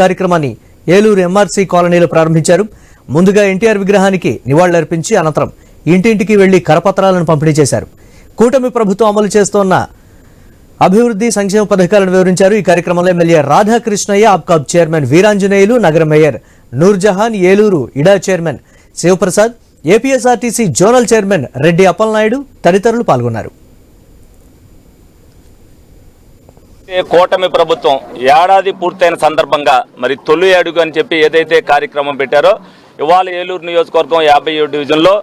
కార్యక్రమాన్ని ఏలూరు ఎంఆర్సీ కాలనీలో ప్రారంభించారు. ముందుగా ఎన్టీఆర్ విగ్రహానికి నివాళులర్పించి అనంతరం ఇంటింటికి వెళ్ళి కరపత్రాలను పంపిణీ చేశారు. కూటమి ప్రభుత్వం అమలు చేస్తోన్న అభివృద్ధి సంక్షేమ పథకాలను వివరించారు. ఈ కార్యక్రమంలో ఎమ్మెల్యే రాధాకృష్ణయ్య అబ్కాబ్ చైర్మన్ వీరాంజనేయులు నగర మేయర్ నూర్జహాన్ ఏలూరు ఇడా chairman Sivaprasad APSRTC zonal chairman Reddy Appalanaidu తదితరులు పాల్గొన్నారు. కూటమి ప్రభుత్వం ఏడాది పూర్తయిన సందర్భంగా మరి తొలి అడుగు అని చెప్పి ఏదైతే కార్యక్రమం పెట్టారో ఇవాళ ఏలూరు నియోజకవర్గం యాభై ఏడు డివిజన్లో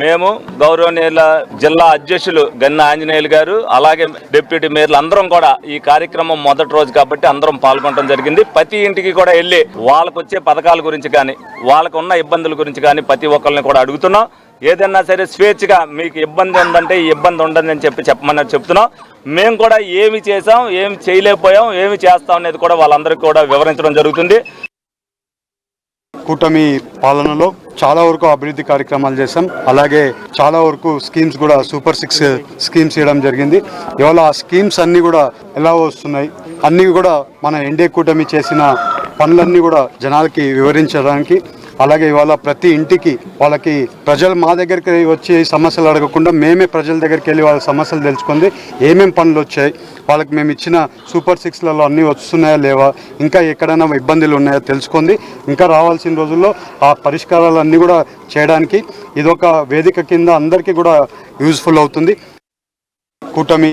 మేము గౌరవనీయుల జిల్లా అధ్యక్షులు గన్న ఆంజనేయులు గారు అలాగే డిప్యూటీ మేయర్లు అందరం కూడా ఈ కార్యక్రమం మొదటి రోజు కాబట్టి అందరం పాల్గొనడం జరిగింది. ప్రతి ఇంటికి కూడా వెళ్ళి వాళ్ళకు వచ్చే పథకాల గురించి కానీ వాళ్ళకు ఉన్న ఇబ్బందుల గురించి కానీ ప్రతి ఒక్కరిని కూడా అడుగుతున్నాం. ఏదైనా సరే స్వేచ్ఛగా మీకు ఇబ్బంది ఉందంటే ఈ ఇబ్బంది ఉండదని చెప్పి చెప్పమని చెప్తున్నాం. మేము కూడా ఏమి చేసాం ఏమి చేయలేకపోయాం ఏమి చేస్తాం అనేది కూడా వాళ్ళందరికీ కూడా వివరించడం జరుగుతుంది. కూటమి పాలనలో చాలా వరకు అభివృద్ధి కార్యక్రమాలు చేశాం. అలాగే చాలా వరకు స్కీమ్స్ కూడా సూపర్ సిక్స్ స్కీమ్స్ ఇవ్వడం జరిగింది. ఇవాళ ఆ స్కీమ్స్ అన్నీ కూడా ఎలా వస్తున్నాయి అన్నీ కూడా మన ఎన్డీఏ కూటమి చేసిన పనులన్నీ కూడా జనాలకి వివరించడానికి అలాగే ఇవాళ ప్రతి ఇంటికి వాళ్ళకి ప్రజలు మా దగ్గరికి వచ్చి సమస్యలు అడగకుండా మేమే ప్రజల దగ్గరికి వెళ్ళి వాళ్ళ సమస్యలు తెలుసుకుంది. ఏమేమి పనులు వచ్చాయి? వాళ్ళకి మేము ఇచ్చిన సూపర్ సిక్స్లలో అన్నీ వస్తున్నాయా లేవా? ఇంకా ఎక్కడైనా ఇబ్బందులు ఉన్నాయో తెలుసుకుంది. ఇంకా రావాల్సిన రోజుల్లో ఆ పరిష్కారాలన్నీ కూడా చేయడానికి ఇదొక వేదిక కింద అందరికీ కూడా యూజ్ఫుల్ అవుతుంది. కూటమి